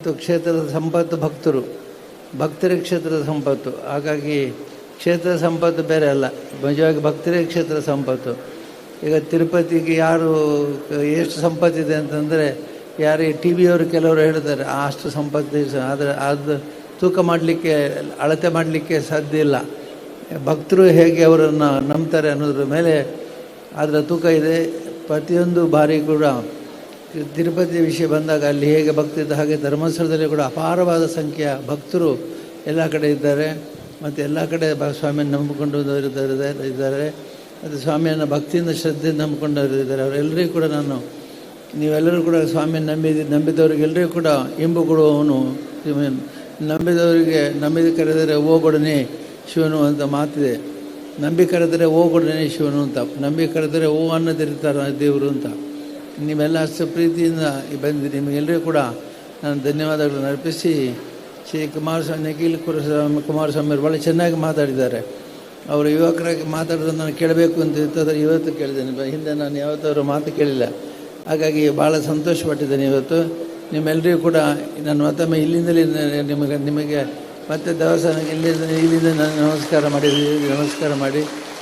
ಮತ್ತು ಕ್ಷೇತ್ರದ ಸಂಪತ್ತು ಭಕ್ತರು ಭಕ್ತರೇ ಕ್ಷೇತ್ರದ ಸಂಪತ್ತು. ಹಾಗಾಗಿ ಕ್ಷೇತ್ರ ಸಂಪತ್ತು ಬೇರೆ ಅಲ್ಲ ನಿಜವಾಗಿ ಭಕ್ತರೇ ಕ್ಷೇತ್ರ ಸಂಪತ್ತು. ಈಗ ತಿರುಪತಿಗೆ ಯಾರು ಎಷ್ಟು ಸಂಪತ್ತಿದೆ ಅಂತಂದರೆ ಯಾರು ಟಿ ವಿಯವರು ಕೆಲವರು ಹೇಳ್ತಾರೆ "ಆ, ಅಷ್ಟು ಸಂಪತ್ತು ಇದೆ" ಆದರೆ ಅದು ತೂಕ ಮಾಡಲಿಕ್ಕೆ ಅಳತೆ ಮಾಡಲಿಕ್ಕೆ ಸಾಧ್ಯ ಇಲ್ಲ. ಭಕ್ತರು ಹೇಗೆ ಅವರನ್ನು ನಂಬ್ತಾರೆ ಅನ್ನೋದ್ರ ಮೇಲೆ ಅದರ ತೂಕ ಇದೆ. ಪ್ರತಿಯೊಂದು ಬಾರಿ ಕೂಡ ತಿರುಪತಿ ವಿಷಯ ಬಂದಾಗ ಅಲ್ಲಿ ಹೇಗೆ ಭಕ್ತಿದ್ದ ಹಾಗೆ ಧರ್ಮಸ್ಥಳದಲ್ಲಿ ಕೂಡ ಅಪಾರವಾದ ಸಂಖ್ಯೆಯ ಭಕ್ತರು ಎಲ್ಲ ಕಡೆ ಇದ್ದಾರೆ. ಮತ್ತು ಎಲ್ಲ ಕಡೆ ಸ್ವಾಮಿಯನ್ನು ನಂಬಿಕೊಂಡು ಇದ್ದಾರೆ ಮತ್ತು ಸ್ವಾಮಿಯನ್ನು ಭಕ್ತಿಯಿಂದ ಶ್ರದ್ಧೆಯಿಂದ ನಂಬಿಕೊಂಡವರು ಇದ್ದಾರೆ. ಅವರೆಲ್ಲರಿಗೂ ಕೂಡ ನಾನು, ನೀವೆಲ್ಲರೂ ಕೂಡ ಸ್ವಾಮಿಯನ್ನು ನಂಬಿದ ನಂಬಿದವರಿಗೆಲ್ಲರಿಗೂ ಕೂಡ ಇಂಬು ಕೊಡುವವನು ನಂಬಿದವರಿಗೆ, ನಂಬಿದ ಕರೆದರೆ ಹೋಗೊಡನೆ ಶಿವನು ಅಂತ ಮಾತಿದೆ. ನಂಬಿ ಕರೆದರೆ ಹೋಗೊಡನೆ ಶಿವನು ಅಂತ. ನಂಬಿ ಕರೆದರೆ ಓ ಅನ್ನದಿರ್ತಾರ ದೇವರು ಅಂತ. ನೀವೆಲ್ಲ ಅಷ್ಟು ಪ್ರೀತಿಯಿಂದ ಬಂದಿರಿ ನಿಮಗೆಲ್ಲರಿಗೂ ಕೂಡ ನಾನು ಧನ್ಯವಾದಗಳನ್ನು ಅರ್ಪಿಸಿ. ಶ್ರೀ ಕುಮಾರಸ್ವಾಮಿ, ನಿಖಿಲ್ ಕುಮಾರಸ್ವಾಮಿ ಕುಮಾರಸ್ವಾಮಿ ಅವರು ಭಾಳ ಚೆನ್ನಾಗಿ ಮಾತಾಡಿದ್ದಾರೆ. ಅವರು ಯುವಕರಾಗಿ ಮಾತಾಡೋದನ್ನು ನಾನು ಕೇಳಬೇಕು ಅಂತ ಇರ್ತದೆ ಇವತ್ತು ಕೇಳಿದ್ದೇನೆ. ಹಿಂದೆ ನಾನು ಯಾವತ್ತಾದರೂ ಮಾತು ಕೇಳಿಲ್ಲ. ಹಾಗಾಗಿ ಭಾಳ ಸಂತೋಷಪಟ್ಟಿದ್ದೇನೆ ಇವತ್ತು. ನಿಮ್ಮೆಲ್ಲರಿಗೂ ಕೂಡ ನಾನು ಮತ್ತೊಮ್ಮೆ ಇಲ್ಲಿಂದಲೇ ನಿಮಗೆ ನಿಮಗೆ ಮತ್ತೆ ದೇವಸ್ಥಾನಕ್ಕೆ ಇಲ್ಲಿಂದ ಇಲ್ಲಿಂದ ನಾನು ನಮಸ್ಕಾರ ಮಾಡಿ ನಮಸ್ಕಾರ ಮಾಡಿ.